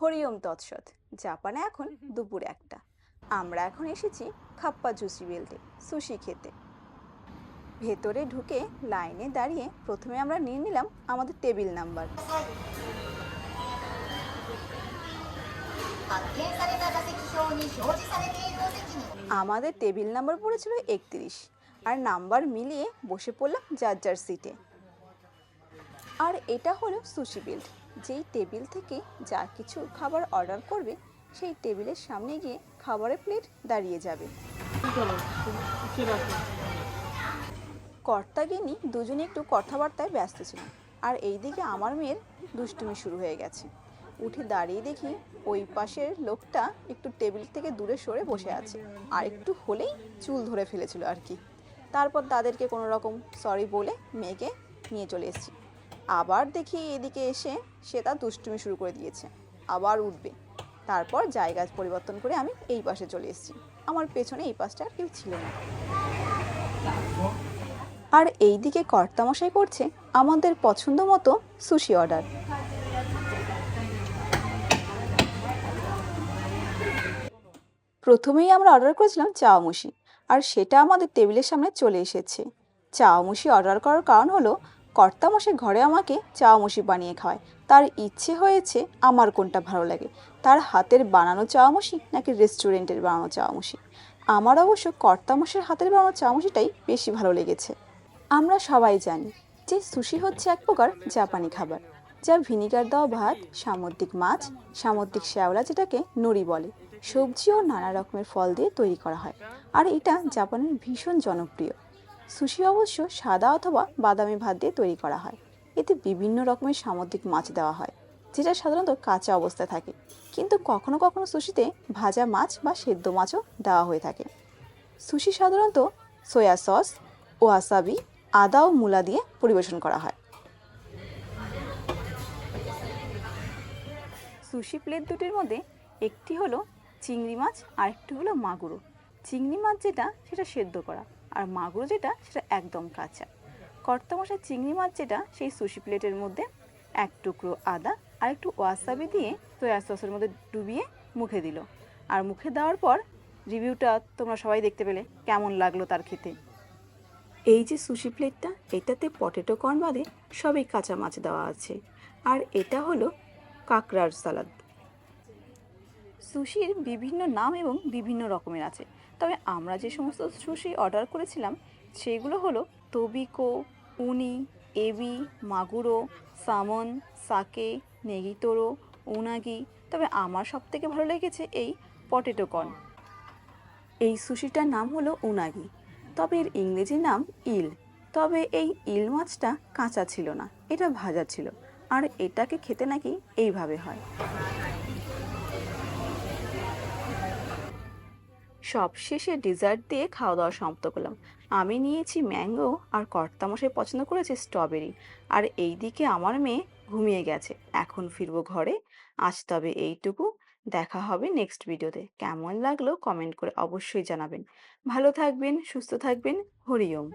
হরিওম তৎসৎ জাপানে এখন দুপুর একটা। আমরা এখন এসেছি খাপ্পা জুসি বেল্টে সুশি খেতে। ভেতরে ঢুকে লাইনে দাঁড়িয়ে প্রথমে আমরা নিয়ে নিলাম আমাদের টেবিল নাম্বার। আমাদের টেবিল নাম্বার পড়েছিল একত্রিশ আর নাম্বার মিলিয়ে বসে পড়লাম যার যার সিটে। আর এটা হলো সুশি বিল্ড যেই টেবিল থেকে যা কিছু খাবার অর্ডার করবে, সেই টেবিলের সামনে গিয়ে খাবারের প্লেট দাঁড়িয়ে যাবে। কর্তাগিনী দুজনে একটু কথাবার্তায় ব্যস্ত ছিল আর এইদিকে আমার মেয়ের দুষ্টুমি শুরু হয়ে গেছে। উঠে দাঁড়িয়ে দেখি ওই পাশের লোকটা একটু টেবিল থেকে দূরে সরে বসে আছে, আর একটু হলেই চুল ধরে ফেলেছিল আর কি। তারপর তাদেরকে কোনো রকম সরি বলে মেয়েকে নিয়ে চলে এসেছি। আবার দেখি এদিকে এসে সে তার দুষ্টুমি শুরু করে দিয়েছে। আবার উঠবে। তারপর জায়গা পরিবর্তন করে আমি এই পাশে চলে এসেছি। আমার পেছনে এই পাশটা আর কেউ ছিল না। আর এই দিকে কর্তামশাই করছে আমাদের পছন্দ মতো সুশি অর্ডার প্রথমেই আমরা অর্ডার করেছিলাম চাওমুশি আর সেটা আমাদের টেবিলের সামনে চলে এসেছে। চাওমুশি অর্ডার করার কারণ হলো কর্তামশাই ঘরে আমাকে চাওমুশি বানিয়ে খাওয়ায়। তার ইচ্ছে হয়েছে আমার কোনটা ভালো লাগে। তার হাতের বানানো চাওমুশি নাকি রেস্টুরেন্টের বানানো চাওমুশি আমার অবশ্য কর্তামশের হাতের বানানো চামচটাই বেশি ভালো লেগেছে। আমরা সবাই জানি যে সুশি হচ্ছে এক প্রকার জাপানি খাবার, যা ভিনিগার দেওয়া ভাত, সামুদ্রিক মাছ, সামুদ্রিক শ্যাওলা যেটাকে নড়ি বলে, সবজি ও নানা রকমের ফল দিয়ে তৈরি করা হয়। আর এটা জাপানের ভীষণ জনপ্রিয়। সুশি অবশ্য সাদা অথবা বাদামি ভাত দিয়ে তৈরি করা হয়। এতে বিভিন্ন রকমের সামুদ্রিক মাছ দেওয়া হয়, যেটা সাধারণত কাঁচা অবস্থায় থাকে। কিন্তু কখনো কখনো সুশিতে ভাজা মাছ বা সেদ্ধ মাছও দেওয়া হয়ে থাকে। সুশি সাধারণত সয়া সস, ওয়াসাবি, আদা ও মূলা দিয়ে পরিবেশন করা হয়। সুশি প্লেট দুটির মধ্যে একটি হলো চিংড়ি মাছ আর একটি হলো মাগুরো। চিংড়ি মাছ যেটা, সেটা সেদ্ধ করা। আর মাগুর যেটা, সেটা একদম কাঁচা। কর্তামশাই চিংড়ি মাছ যেটা, সেই সুশি প্লেটের মধ্যে এক টুকরো আদা আর একটু ওয়াসাবি দিয়ে সয়া সসের মধ্যে ডুবিয়ে মুখে দিল। আর মুখে দেওয়ার পর রিভিউটা তোমরা সবাই দেখতে পেলে, কেমন লাগল তার খেতে। এই যে সুশি প্লেটটা, এটাতে পটেটো কর্ন বাদে সবই কাঁচা মাছ দেওয়া আছে। আর এটা হলো কাঁকড়ার সালাদ। সুশির বিভিন্ন নাম এবং বিভিন্ন রকমের আছে। তবে আমরা যে সমস্ত সুশি অর্ডার করেছিলাম, সেগুলো হলো তোবিকো উনি এবি মাগুরো সামন সাকে নেগিতোরো উনাগি তবে আমার সবথেকে ভালো লেগেছে এই পটেটো কর্ন এই সুশিটার নাম হলো উনাগি তবে এর ইংরেজি নাম ইল। তবে এই ইল মাছটা কাঁচা ছিল না, এটা ভাজা ছিল। আর এটাকে খেতে নাকি এইভাবে হয়। সব শেষে ডিজার্ট দিয়ে খাওয়া দাওয়া সমাপ্ত করলাম। আমি নিয়েছি ম্যাঙ্গো আর কর্তামশাই পছন্দ করেছে স্ট্রবেরি আর এই দিকে আমার মেয়ে ঘুমিয়ে গেছে। এখন ফিরবো ঘরে। আজ তবে এইটুকু। দেখা হবে নেক্সট ভিডিওতে কেমন লাগল কমেন্ট করে অবশ্যই জানাবেন। ভালো থাকবেন, সুস্থ থাকবেন। হরিওম.